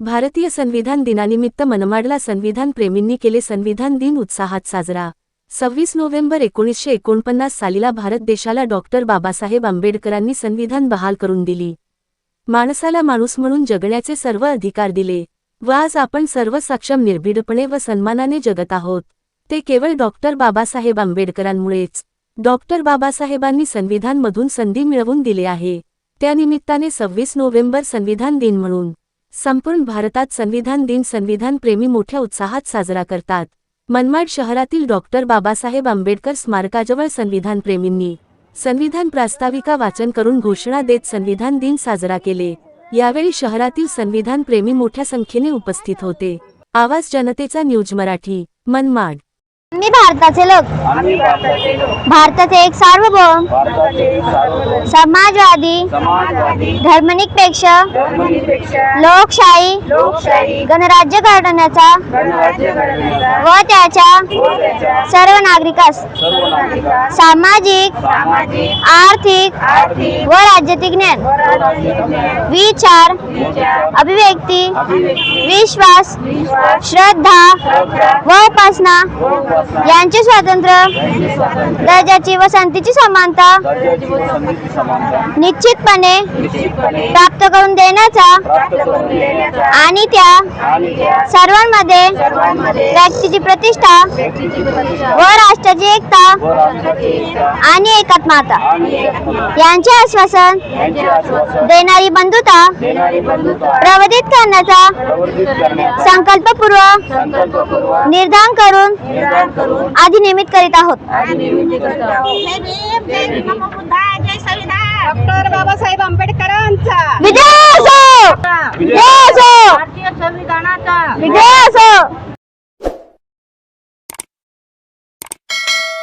भारतीय संविधान दिनानिमित्त मनमाडला संविधान प्रेमींनी केले संविधान दिन उत्साहात साजरा. सव्वीस नोव्हेंबर एकोणीसशे एकोणपन्नास सालीला भारत देशाला डॉक्टर बाबासाहेब आंबेडकरांनी संविधान बहाल करून दिली. माणसाला माणूस म्हणून जगण्याचे सर्व अधिकार दिले व आज आपण सर्व सक्षम निर्भीडपणे व सन्मानाने जगत आहोत. ते केवळ डॉक्टर बाबासाहेब आंबेडकरांमुळेच. डॉक्टर बाबासाहेबांनी संविधानमधून संधी मिळवून दिली आहे. त्यानिमित्ताने सव्वीस नोव्हेंबर संविधान दिन म्हणून संपूर्ण भारतात संविधान दिन संविधान प्रेमी मोठ्या उत्साहात साजरा करतात. मनमाड शहरातील डॉक्टर बाबासाहेब आंबेडकर स्मारकाजवळ संविधान प्रेमींनी संविधान प्रास्ताविका वाचन करून घोषणा देत संविधान दिन साजरा केले. यावेळी शहरातील संविधान प्रेमी मोठ्या संख्येने उपस्थित होते. आवाज जनतेचा न्यूज मराठी मनमाड. आम्ही भारताचे लोक. भारताचे एक सार्वभौम. समाजवादी धर्मनिरपेक्ष लोकशाही गणराज्य घडवण्याचा व त्याच्या सर्व नागरिकास सामाजिक आर्थिक व राजनीतिक ज्ञान विचार अभिव्यक्ती विश्वास श्रद्धा व उपासना यांची स्वातंत्र्य, दर्जाची व संतीची समानता निश्चितपणे प्राप्त करून देण्याचा आणि त्या सर्वांमध्ये व्यक्तीची प्रतिष्ठा व राष्ट्राची एकता आणि एकात्मता. यांचे आश्वासन देणारी बंधुता प्रवधित करण्याचा संकल्पपूर्व निर्धार करून आधी नियमित करीत आहोत.